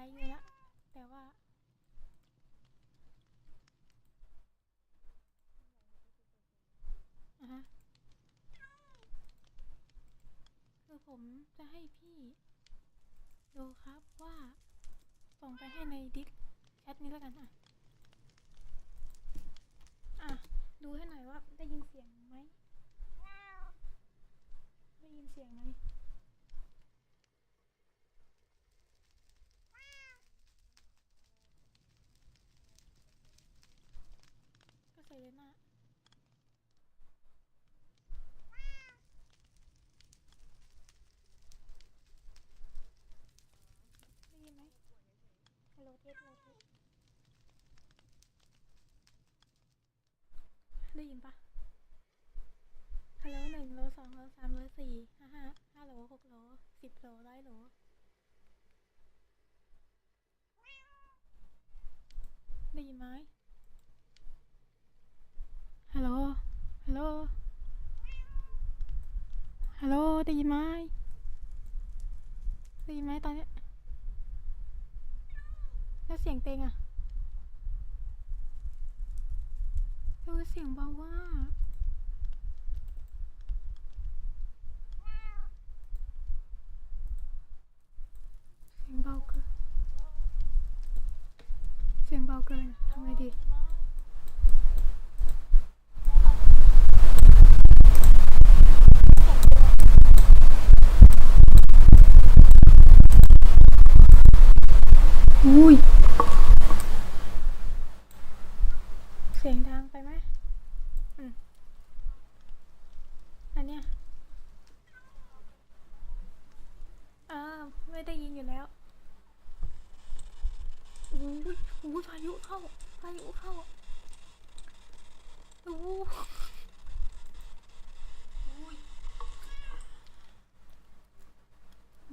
ไลฟ์อยู่ละแต่ว่า อะฮะคือผมจะให้พี่ ดูครับว่า ส่งไปให้ในดิสแชทนี้แล้วกันอะ อะ ดูให้หน่อยว่าได้ยินเสียงไหม ได้ยินเสียงไหม ก็ใส่เลยนะได้ยินไหมฮั ลเทสลเทสได้ยินปะฮัลโหลหนึ่งโหลสองโหลสามโหลสี่ห้าห้าห้าโหลหกโหลสิบโหลร้อยโหลได้ยินไหมฮัลโหล ฮัลโหล ฮัลโหล ได้ยินไหมได้ยินไหมตอนเนี้ย แล้วเสียงเตงอะเออเสียงเบาว่า เสียงเบาเกิน เสียงเบาเกินทำไงดี อุ้ย เสียงดัง ไปไหมอืมอันเนี้ยเออไม่ได้ยินอยู่แล้วโอุ้ยอุ้ยพายุเข้าพายุเข้าอู้อุ้ย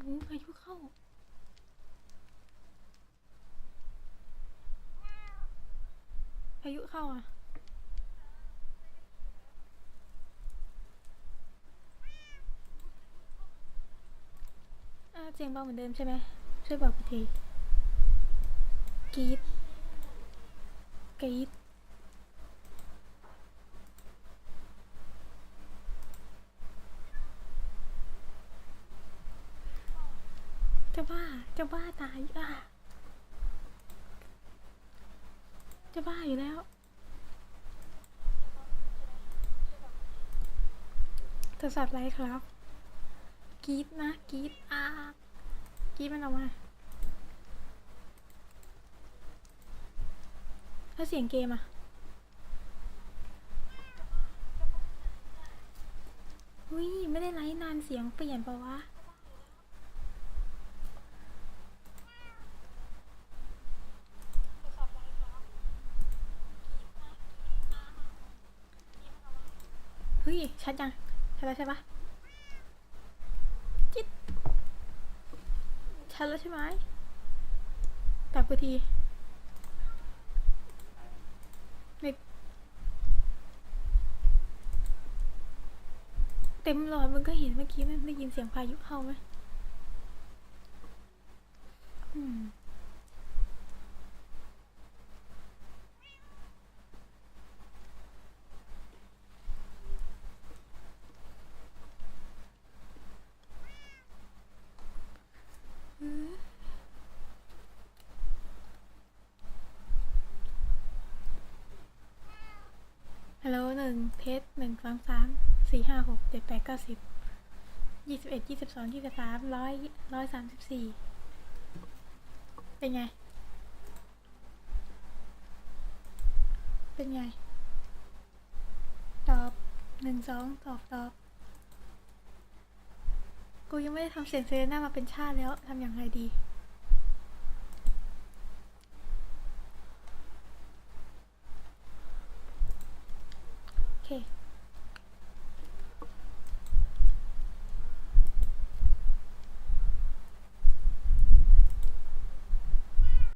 อู้พายุเข้าพายุเข้าอะ เสียงเบาเหมือนเดิมใช่ไหมช่วยบอกกูทีกรีดกรีดจะบ้าจะบ้าตายอะจะบ้าอยู่แล้วโทรศัพท์ไรครับกรีดนะกรีดอา กรีดมันออกมาถ้าเสียงเกมอะอุ้ยไม่ได้ไลฟ์นานเสียงเปลี่ยนปะวะเฮ้ยชัดยังชัดแล้วใช่ปะจิ๊ด ชัดแล้วใช่ไหมตอบกูทีเน็ตเต็มหลอดมึงก็เห็นเมื่อกี้มันได้ยินเสียงพายุเข้าไหมอืม นึ่งเทสหนึ่งสองสามสี่ห้าหกเจ็ดแปดเก้าสิบยี่สิบเอ็ดยี่สิบสองยี่สิบสามร้อยร้อยสามสิบสี่เป็นไง เป็นไง ตอบหนึ่งสองตอบตอบ กูยังไม่ได้ทำเสียงเซเลน่ามาเป็นชาติแล้วทำอย่างไรดี